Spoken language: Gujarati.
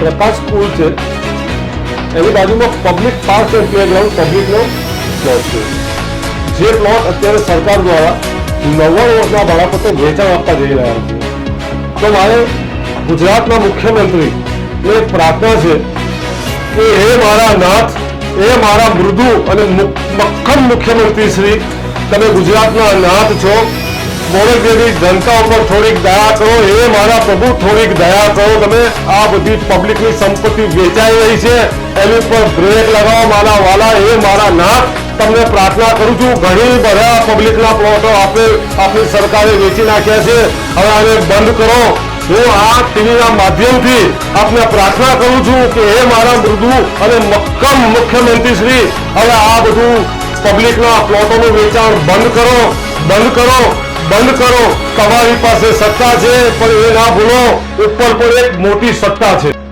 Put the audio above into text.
પ્રકાશ સ્કૂલ છે. એની બાજુમાં પબ્લિક પાર્ક એન્ડ પ્લેગ્રાઉન્ડ પબ્લિકનો પ્લોટ છે. જે પ્લોટ અત્યારે સરકાર દ્વારા નવ્વાણું વર્ષના ભાડાપટ્ટે વેચાણ આપવા જઈ રહ્યા છે. તો મારે ગુજરાતના મુખ્યમંત્રી ને એક પ્રાર્થના છે કે હે મારા નાથ એ મારા મૃદુ અને મક્ખમ મુખ્યમંત્રી શ્રી, તમે ગુજરાતના નાથ છો. મોરક જેવી જનતા ઉપર થોડીક દયા કરો, એ મારા પ્રભુ, થોડીક દયા કરો. તમે આ બધી પબ્લિકની સંપત્તિ વેચાઈ રહી છે, એની ઉપર બ્રેક લગાવો મારા વાલા, એ મારા નાથ. તમને પ્રાર્થના કરું છું, ઘણી બધા પબ્લિકના પ્લોટો આપણે આપણી સરકારે વેચી નાખ્યા છે. હવે આને બંધ કરો. હું આ ટીવીના માધ્યમથી આપને પ્રાર્થના કરું છું કે હે મારા મૃદુ અને મક્કમ મુખ્યમંત્રી શ્રી, હવે આ બધું પબ્લિકના પ્લોટોનું વેચાણ બંધ કરો બંધ કરો. બંધ કરો. તમારી પાસે સત્તા છે, પણ એ ના ભૂલો. ઉપર પણ એક મોટી સત્તા છે.